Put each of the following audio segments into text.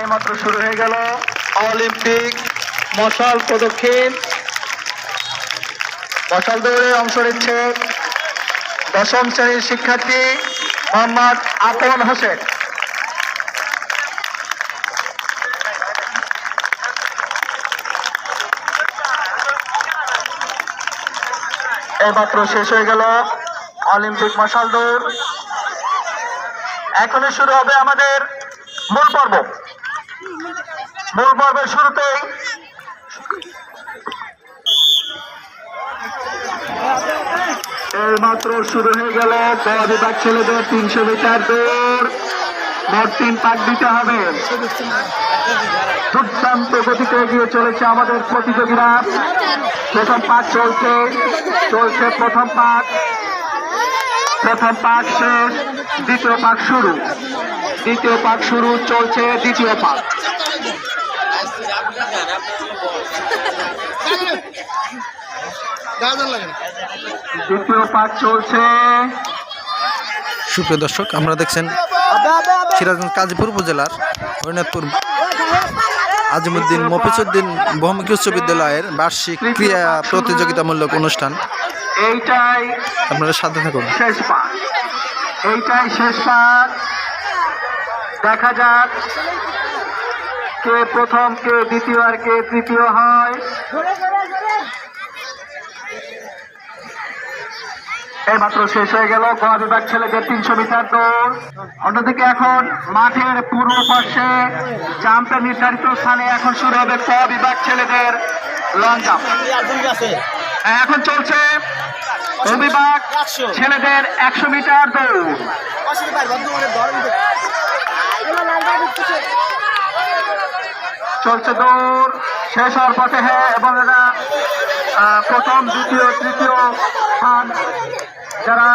এইমাত্র শুরু হয়ে গেল অলিম্পিক মশাল প্রদক্ষিণ। মশাল দৌড়ে অংশ নিচ্ছে দশম শ্রেণির শিক্ষার্থী মোহাম্মদ আপন হোসেন। এইমাত্র শেষ হয়ে গেল অলিম্পিক মশাল দৌড়। এখনই শুরু হবে আমাদের মূল পর্ব। মূল পর্বের শুরুতেই এইমাত্র শুরু হয়ে গেল বিভাগ ছেলেদের তিনশো মিটার দৌড়। মোট তিন পাক দিতে হবে। দুর্দান্ত গতিতে এগিয়ে চলেছে আমাদের প্রতিযোগীরা। প্রথম পাক চলছে চলছে প্রথম পাক। প্রথম পাক শেষ, দ্বিতীয় পাক শুরু। দ্বিতীয় পাক শুরু, চলছে দ্বিতীয় পাক। সুপ্রিয় দর্শক আমরা দেখছেন সিরাজগঞ্জ কাজীপুর উপজেলার হরিনাথপুর আজিমুদ্দিন মফিজুদ্দিন বহুমুখী উচ্চ বিদ্যালয়ের বার্ষিক ক্রীড়া প্রতিযোগিতামূলক অনুষ্ঠান। এইটাই আপনারা সাথে থাকুন। শেষ এইটাই শেষ পাক। দেখা যাক। কে প্রথম, কে দ্বিতীয় আর কে তৃতীয় হয়? এইমাত্র শেষ হয়ে গেল গোয়া বিভাগ ছেলেদের তিনশো মিটার দৌড়। অন্যদিকে এখন মাঠের পূর্ব পাশে জাম্পের নির্ধারিত স্থানে এখন শুরু হবে ক বিভাগ ছেলেদের লং জাম্প এখন চলছে ক বিভাগ ছেলেদের একশো মিটার দৌড়। চলছে দৌড়। শেষ হওয়ার পথে হ্যাঁ এবং এরা প্রথম, দ্বিতীয়, তৃতীয় স্থান যারা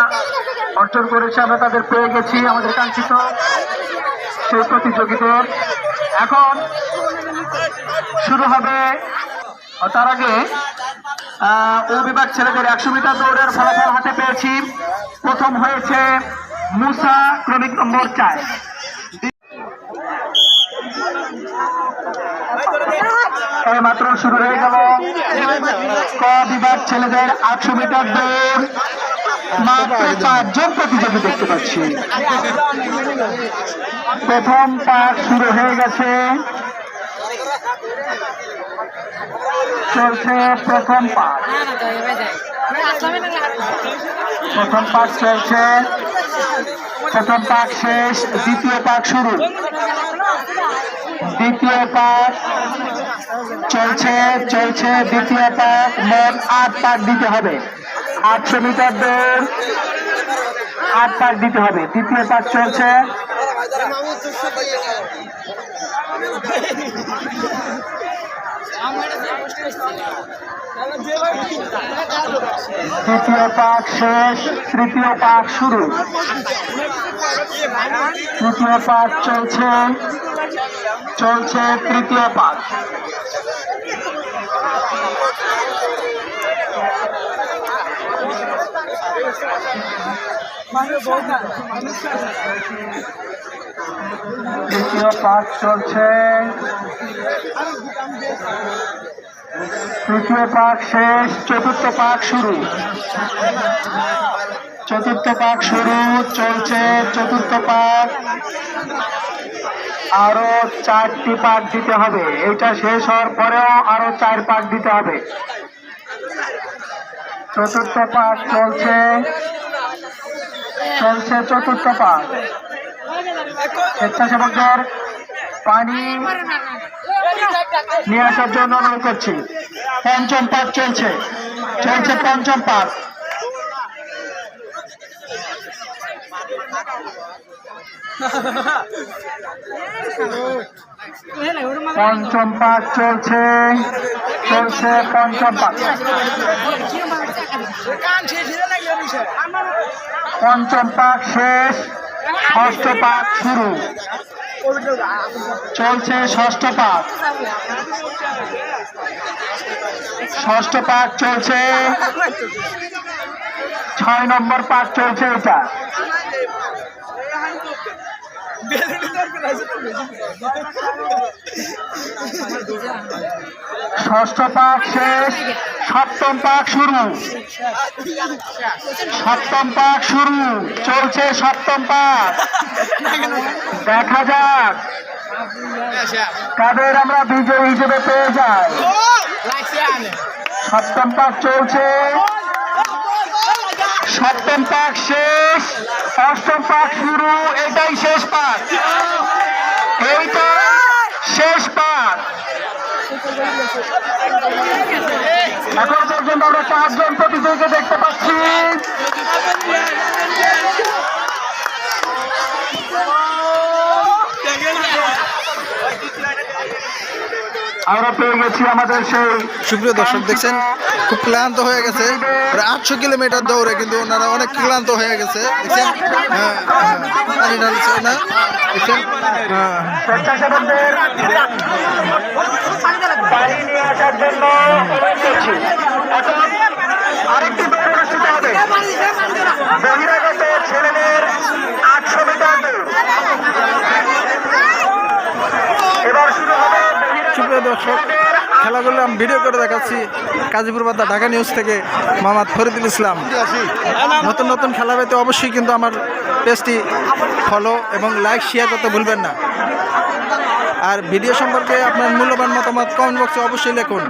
অর্জন করেছে, আমরা তাদের পেয়ে গেছি আমাদের কাঙ্ক্ষিত সেই প্রতিযোগীদের। এখন শুরু হবে তার আগে ও বিভাগ ছেলেদের একশো মিটার দৌড়ের ফলাফল হাতে পেয়েছি। প্রথম হয়েছে মুসা ক্রমিক নম্বর চার। মাত্র শুরু হয়ে গেল। ক বিভাগ ছেলেদের আটশো মিটার দৌড়। মাত্র পাঁচজন প্রতিযোগী দেখতে পাচ্ছি। প্রথম পাক শুরু হয়ে গেছে। চলছে প্রথম পাক প্রথম পাক চলছে। প্রথম পাক শেষ, দ্বিতীয় পাক শুরু। দ্বিতীয় পাক। চলছে চলছে দ্বিতীয় পাক। মোট আট পাক দিতে হবে। আটশো মিটার দৌড়। আট পাক দিতে হবে। দ্বিতীয় পাক চলছে। তৃতীয় পাক শেষ। তৃতীয় পাক শুরু। তৃতীয় পাক চলছে। চলছে তৃতীয় পাক তৃতীয় পাক চলছে। তৃতীয় পাক শেষ, চতুর্থ পাক শুরু। চতুর্থ পাক শুরু, চলছে চতুর্থ পাক আরও চারটি পাক দিতে হবে। এটা শেষ হওয়ার পরেও আরও চার পাক দিতে হবে। চতুর্থ পাক চলছে। চলছে চতুর্থ পাক। স্বেচ্ছাসেবকদের পানি নিয়ে আসার জন্য অনুরোধ করছি। পঞ্চম পাক চলছে। চলছে পঞ্চম পাক। পঞ্চম পাক চলছে চলছে পঞ্চম পাক পঞ্চম পাক শেষ ষষ্ঠ পাক শুরু। চলছে ষষ্ঠ পাক ষষ্ঠ পাক চলছে। ছয় নম্বর পাক চলছে এটা। ষষ্ঠ পাক শেষ, সপ্তম পাক শুরু। সপ্তম পাক শুরু, চলছে সপ্তম পাক দেখা যাক। কাদের আমরা বিজয়ী হিসেবে পেয়ে যাই? সপ্তম পাক চলছে। সপ্তম পাক শেষ, অষ্টম পাক শুরু, এটাই শেষ পাক। এইটা শেষ পাক। এখন পর্যন্ত আমরা চারজন প্রতিযোগীকে দেখতে পাচ্ছি। আমরা পেয়ে গেছি আমাদের সেই সুপ্রিয় দর্শক দেখছেন খুব ক্লান্ত হয়ে গেছে। আটশো কিলোমিটার দৌড়ে কিন্তু ওনারা অনেক ক্লান্ত হয়ে গেছে। দেখছেন? হ্যাঁ, হ্যাঁ, পানি ঢালছে না দেখছেন? আরেকটি দৌড় অনুষ্ঠিত হবে বহিরাগত ছেলেদের আটশো মিটার দৌড় এবার শুরু হবে সুপ্রিয় দর্শক খেলাগুলো আমি ভিডিও করে দেখাচ্ছি। কাজীপুর বাদা, ঢাকা নিউজ থেকে মোহাম্মদ ফরিদুল ইসলাম। নতুন নতুন খেলা পেতে অবশ্যই কিন্তু আমার পেজটি ফলো এবং লাইক শেয়ার করতে ভুলবেন না। আর ভিডিও সম্পর্কে আপনার মূল্যবান মতামত কমেন্ট বক্সে অবশ্যই লিখুন।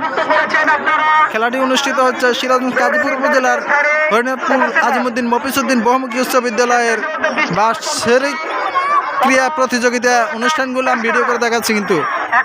খেলাটি অনুষ্ঠিত হচ্ছে সিরাজগঞ্জ কাজীপুর উপজেলার হরিনাথপুর আজিমুদ্দিন মফিসুদ্দিন বহুমুখী উচ্চ বিদ্যালয়ের বার্ষিক ক্রিয়া প্রতিযোগিতা অনুষ্ঠানগুলো আমি ভিডিও করে দেখাচ্ছি কিন্তু।